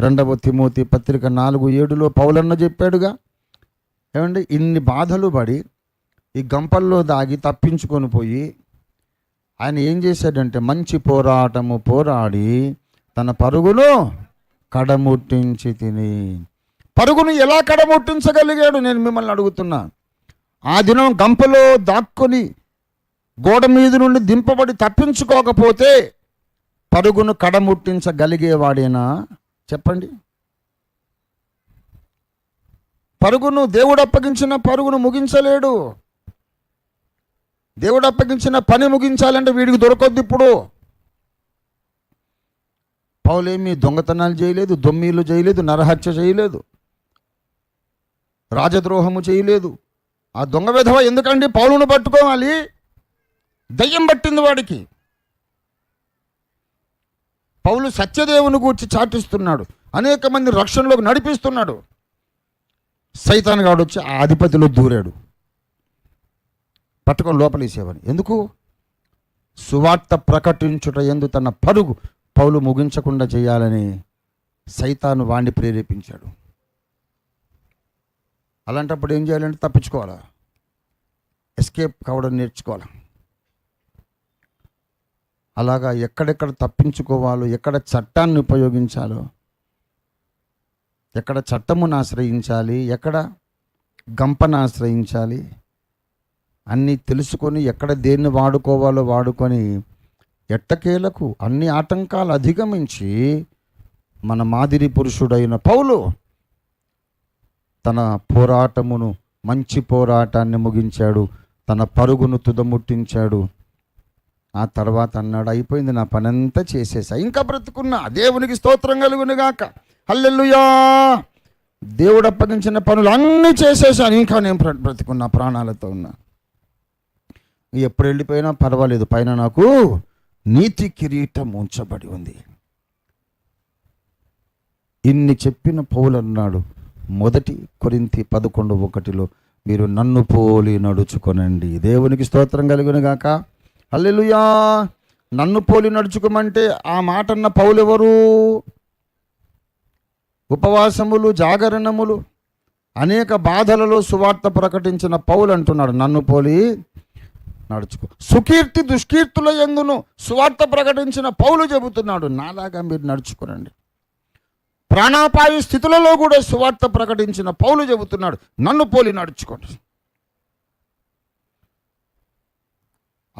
రెండవ తిమోతి పత్రిక నాలుగు ఏడులో పౌలన్న చెప్పాడుగా ఏమండి ఇన్ని బాధలు పడి ఈ గంపల్లో దాగి తప్పించుకొని పోయి ఆయన ఏం చేశాడంటే మంచి పోరాటము పోరాడి తన పరుగును కడముట్టించి తిని. పరుగును ఎలా కడముట్టించగలిగాడు? నేను మిమ్మల్ని అడుగుతున్నా. ఆ దినం గంపలో దాక్కుని గోడ మీద నుండి దింపబడి తప్పించుకోకపోతే పరుగును కడముట్టించగలిగేవాడేనా? చెప్పండి. పరుగును దేవుడు అప్పగించిన పరుగును ముగించలేడు. దేవుడు అప్పగించిన పని ముగించాలంటే వీడికి దొరకొద్దు ఇప్పుడు. పౌలేమి దొంగతనాలు చేయలేదు దొమ్మీలు చేయలేదు నరహత్య చేయలేదు. రాజద్రోహము చేయలేదు. ఆ దొంగ విధవ ఎందుకండి పౌలును పట్టుకోవాలి? దయ్యం పట్టింది వాడికి. పౌలు సత్యదేవుని గూర్చి చాటిస్తున్నాడు. అనేక మంది రక్షణలోకి నడిపిస్తున్నాడు. సైతాన్ గాడు వచ్చి ఆ అధిపతిలో దూరాడు. పట్టుకొని లోపలేసేవాడు. ఎందుకు? సువార్త ప్రకటించుట ఎందు తన పరుగు పౌలు ముగించకుండా చేయాలని సైతాను వాణ్ణి ప్రేరేపించాడు. అలాంటప్పుడు ఏం చేయాలంటే తప్పించుకోవాలా? ఎస్కేప్ కావడం నేర్చుకోవాలి? అలాగా ఎక్కడెక్కడ తప్పించుకోవాలో ఎక్కడ చట్టాన్ని ఉపయోగించాలో ఎక్కడ చట్టమును ఆశ్రయించాలి ఎక్కడ గంపను ఆశ్రయించాలి అన్నీ తెలుసుకొని ఎక్కడ దేన్ని వాడుకోవాలో వాడుకొని ఎట్టకేలకు అన్ని ఆటంకాలు అధిగమించి మన మాదిరి పురుషుడైన పౌలు తన పోరాటమును మంచి పోరాటాన్ని ముగించాడు తన పరుగును తుదముట్టించాడు. ఆ తర్వాత అన్నాడు అయిపోయింది నా పనంతా చేసేసా. ఇంకా బ్రతుకున్నా దేవునికి స్తోత్రం కలుగునుగాక. హల్లెల్లుయా దేవుడు అప్పగించిన పనులు అన్నీ చేసేసాను. ఇంకా నేను బ్రతుకున్నా ప్రాణాలతో ఉన్నా. ఎప్పుడు వెళ్ళిపోయినా పర్వాలేదు పైన నాకు నీతి కిరీటం ఉంచబడి ఉంది. ఇన్ని చెప్పిన పౌలు అన్నాడు మొదటి కొరింతి పదకొండు ఒకటిలో మీరు నన్ను పోలి నడుచుకొనండి. దేవునికి స్తోత్రం కలుగును గాక హల్లెలూయా. నన్ను పోలి నడుచుకోమంటే ఆ మాట అన్న పౌలు ఎవరు ఉపవాసములు జాగరణములు అనేక బాధలలో సువార్త ప్రకటించిన పౌలు అంటున్నాడు. నన్ను పోలి నడుచుకో. సుకీర్తి దుష్కీర్తుల ఎందును సువార్త ప్రకటించిన పౌలు చెబుతున్నాడు. నాలాగా మీరు నడుచుకోనండి ప్రాణాపాయ స్థితులలో కూడా సువార్త ప్రకటించిన పౌలు చెబుతున్నాడు. నన్ను పోలి నడుచుకోండి.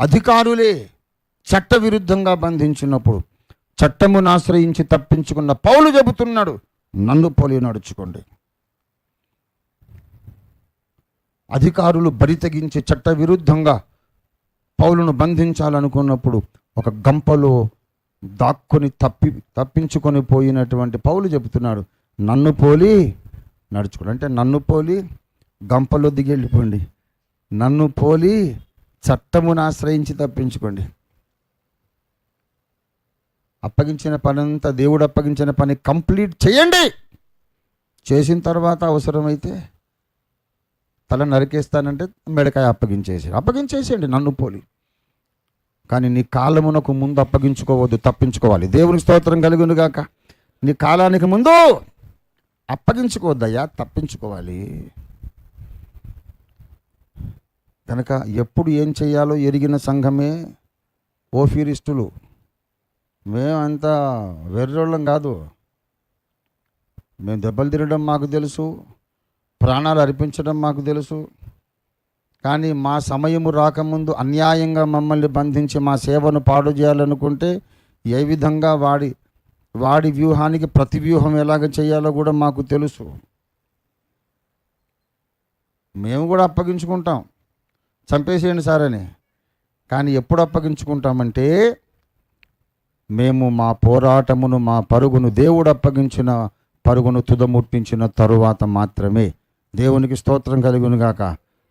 అధికారులే చట్టవిరుద్ధంగా బంధించినప్పుడు చట్టమును ఆశ్రయించి తప్పించుకున్న పౌలు చెబుతున్నాడు నన్ను పోలి నడుచుకోండి. అధికారులు బరి తెగించి చట్టవిరుద్ధంగా పౌలును బంధించాలనుకున్నప్పుడు ఒక గంపలో దాక్కుని తప్పి తప్పించుకొని పోయినటువంటి పౌలు చెబుతున్నాడు నన్ను పోలి నడుచుకోండి. అంటే నన్ను పోలి గంపలో దిగి వెళ్ళిపోండి. నన్ను పోలి చట్టమును ఆశ్రయించి తప్పించుకోండి. అప్పగించిన పనంతా దేవుడు అప్పగించిన పని కంప్లీట్ చేయండి. చేసిన తర్వాత అవసరమైతే తల నరికేస్తానంటే మెడకాయ అప్పగించేసి అప్పగించేసేయండి నన్ను పోలి. కానీ నీ కాలమునకు ముందు అప్పగించుకోవద్దు తప్పించుకోవాలి. దేవుని స్తోత్రం కలిగిన గాక. నీ కాలానికి ముందు అప్పగించుకోవద్దయ్యా తప్పించుకోవాలి. కనుక ఎప్పుడు ఏం చేయాలో ఎరిగిన సంఘమే ఓఫీరిస్టులు. మేమంతా వెర్రోళ్ళం కాదు. మేము దెబ్బలు తినడం మాకు తెలుసు ప్రాణాలు అర్పించడం మాకు తెలుసు. కానీ మా సమయము రాకముందు అన్యాయంగా మమ్మల్ని బంధించి మా సేవను పాడు చేయాలనుకుంటే ఏ విధంగా వాడి వాడి వ్యూహానికి ప్రతి వ్యూహం ఎలాగ చేయాలో కూడా మాకు తెలుసు. మేము కూడా అప్పగించుకుంటాం. చంపేసేయండి సార్ అని కానీ ఎప్పుడు అప్పగించుకుంటామంటే మేము మా పోరాటమును మా పరుగును దేవుడు అప్పగించిన పరుగును తుదముట్టించిన తరువాత మాత్రమే. దేవునికి స్తోత్రం కలుగును గాక.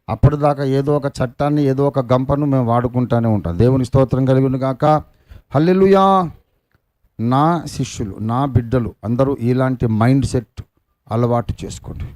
అప్పటిదాకా ఏదో ఒక చట్టాన్ని ఏదో ఒక గంపను మేము వాడుకుంటానే ఉంటాం. దేవుని స్తోత్రం కలుగును గాక. హల్లెలూయా! నా శిష్యులు నా బిడ్డలు అందరూ ఇలాంటి మైండ్ సెట్ అలవాటు చేసుకోండి.